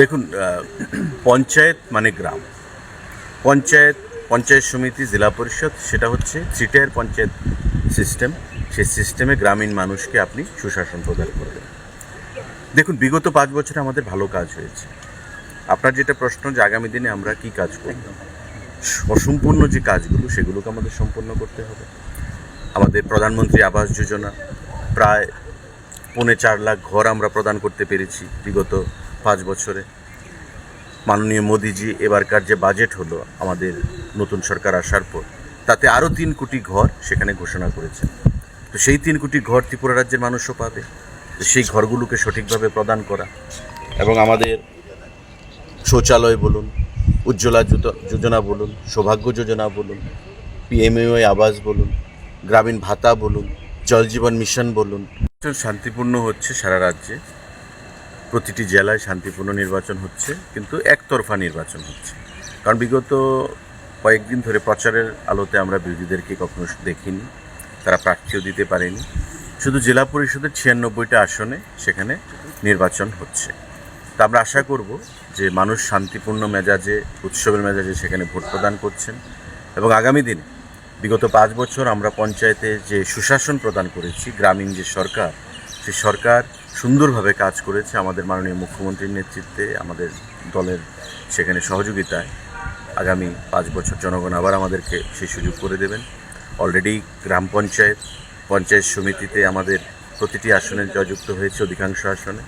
দেখুন পঞ্চায়েত মানে গ্রাম। পঞ্চায়েত পঞ্চায়েত সমিতি জেলা পরিষদ সেটা হচ্ছে টায়ার পঞ্চায়েত সিস্টেম সেই সিস্টেমে গ্রামীণ মানুষকে আপনি সুশাসন প্রদান করবেন। দেখুন বিগত পাঁচ বছরে আমাদের ভালো কাজ হয়েছে। আপনার যেটা প্রশ্ন যে আগামী দিনে আমরা কি কাজ করব? অসম্পূর্ণ যে কাজগুলো সেগুলোকে আমাদের সম্পূর্ণ করতে হবে। আমাদের প্রধানমন্ত্রী আবাস যোজনা প্রায় পৌনে চার লাখ ঘর আমরা প্রদান করতে পেরেছি বিগত পাঁচ বছরে। মাননীয় মোদিজি, এবারকার যে বাজেট হলো আমাদের নতুন সরকার আসার পর, তাতে আরও তিন কোটি ঘর সেখানে ঘোষণা করেছে তো সেই তিন কোটি ঘর ত্রিপুরা রাজ্যের মানুষও পাবে। সেই ঘরগুলোকে সঠিকভাবে প্রদান করা এবং আমাদের শৌচালয় বলুন, উজ্জ্বলা যোজনা বলুন, সৌভাগ্য যোজনা বলুন পিএমএওয়াই আবাস বলুন, গ্রামীণ ভাতা বলুন, জল জীবন মিশন বলুন শান্তিপূর্ণ হচ্ছে সারা রাজ্যে। প্রতিটি জেলায় শান্তিপূর্ণ নির্বাচন হচ্ছে, কিন্তু একতরফা নির্বাচন হচ্ছে। কারণ বিগত কয়েকদিন ধরে প্রচারের আলোতে আমরা বিরোধীদেরকে কখনো দেখিনি, তারা প্রার্থীও দিতে পারেনি। শুধু জেলা পরিষদের ছিয়ানব্বইটা আসনে সেখানে নির্বাচন হচ্ছে। তা আমরা আশা করব যে মানুষ শান্তিপূর্ণ মেজাজে, উৎসবের মেজাজে সেখানে ভোট প্রদান করছেন এবং আগামী দিনে বিগত পাঁচ বছর আমরা পঞ্চায়েতে যে সুশাসন প্রদান করেছি, গ্রামীণ যে সরকার, সেই সরকার সুন্দরভাবে কাজ করেছে আমাদের মাননীয় মুখ্যমন্ত্রীর নেতৃত্বে, আমাদের দলের সেখানে সহযোগিতায়। আগামী পাঁচ বছর জনগণ আবার আমাদেরকে সেই সুযোগ করে দেবেন। অলরেডি গ্রাম পঞ্চায়েত পঞ্চায়েত সমিতিতে আমাদের প্রতিটি আসনে জয়যুক্ত হয়েছে অধিকাংশ আসনে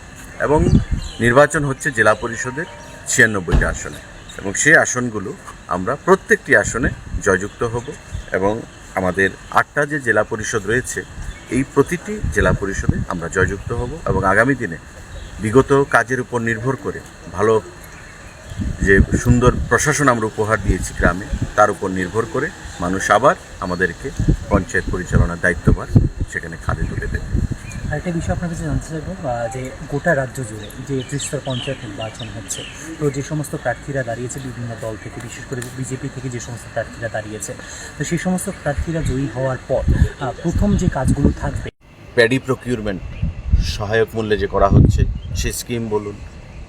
এবং নির্বাচন হচ্ছে জেলা পরিষদের ছিয়ানব্বইটা আসনে এবং সেই আসনগুলো আমরা প্রত্যেকটি আসনে জয়যুক্ত হব। এবং আমাদের আটটা যে জেলা পরিষদ রয়েছে, এই প্রতিটি জেলা পরিষদে আমরা জয়যুক্ত হব এবং আগামী দিনে বিগত কাজের উপর নির্ভর করে ভালো যে সুন্দর প্রশাসন আমরা উপহার দিয়েছি গ্রামে, তার উপর নির্ভর করে মানুষ আবার আমাদেরকে পঞ্চায়েত পরিচালনার দায়িত্বভার সেখানে খাদে তুলে দেবে। আরেকটা বিষয় আপনার কাছে জানতে চাইব যে গোটা রাজ্য জুড়ে যে ত্রিস্তর পঞ্চায়েত নির্বাচন হচ্ছে, তো যে সমস্ত প্রার্থীরা দাঁড়িয়েছে বিভিন্ন দল থেকে, বিশেষ করে বিজেপি থেকে যে সমস্ত প্রার্থীরা দাঁড়িয়েছে, তো সেই সমস্ত প্রার্থীরা জয়ী হওয়ার পর প্রথম যে কাজগুলো থাকবে। প্যাডি প্রকিউরমেন্ট সহায়ক মূল্যে যে করা হচ্ছে সে স্কিম বলুন,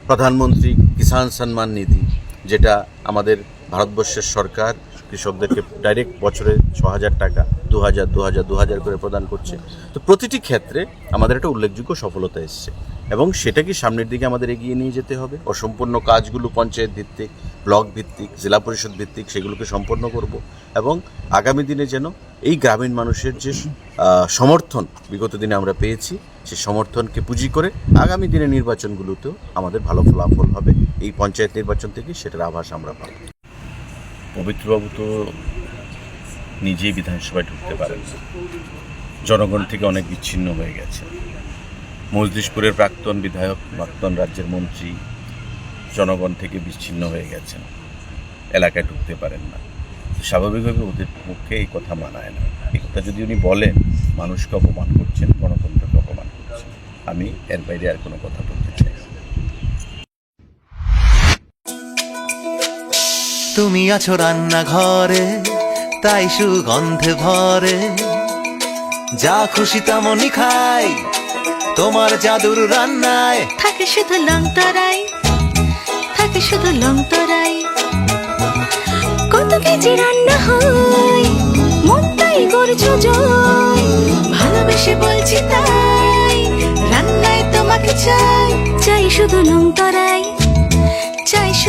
প্রধানমন্ত্রী কিষাণ সম্মান নিধি, যেটা আমাদের ভারতবর্ষের সরকার কৃষকদেরকে ডাইরেক্ট বছরে ছ হাজার টাকা দু হাজার দু হাজার দু হাজার করে প্রদান করছে। তো প্রতিটি ক্ষেত্রে আমাদের একটা উল্লেখযোগ্য সফলতা এসছে। এবং সেটাকে সামনের দিকে আমাদের এগিয়ে নিয়ে যেতে হবে। অসম্পূর্ণ কাজগুলো পঞ্চায়েত ভিত্তিক, ব্লক ভিত্তিক, জেলা পরিষদ ভিত্তিক, সেগুলোকে সম্পন্ন করব। এবং আগামী দিনে যেন এই গ্রামীণ মানুষের যে সমর্থন বিগত দিনে আমরা পেয়েছি সে সমর্থনকে পুঁজি করে আগামী দিনে নির্বাচনগুলোতেও আমাদের ভালো ফলাফল হবে। এই পঞ্চায়েত নির্বাচন থেকে সেটার আভাস আমরা পাবো। পবিত্রবাবু তো নিজেই বিধানসভায় ঢুকতে পারেন জনগণ থেকে অনেক বিচ্ছিন্ন হয়ে গেছে। মজলিশপুরের প্রাক্তন বিধায়ক, প্রাক্তন রাজ্যের মন্ত্রী জনগণ থেকে বিচ্ছিন্ন হয়ে গেছেন। এলাকায় ঢুকতে পারেন না। স্বাভাবিকভাবে ওদের পক্ষে এই কথা মানায় না। এই কথা যদি উনি বলেন, মানুষকে অপমান করছেন, গণতন্ত্রকে অপমান করছেন। আমি এর বাইরে আর কোনো কথা বলতে তুমি আছো রান্নাঘরে, তাই সুগন্ধে ভরে। যা খুশি তেমনই খাই, তোমার জাদুর রান্নায়। থাকে শুধু লং তরাই, থাকে শুধু লং তরাই। কত কেজি রান্না হয়, মনটাই করছ জয়। ভালোবেসে বলছি তাই, রান্নায় তোমাকে চাই চাই শুধু লং তরাই। চাই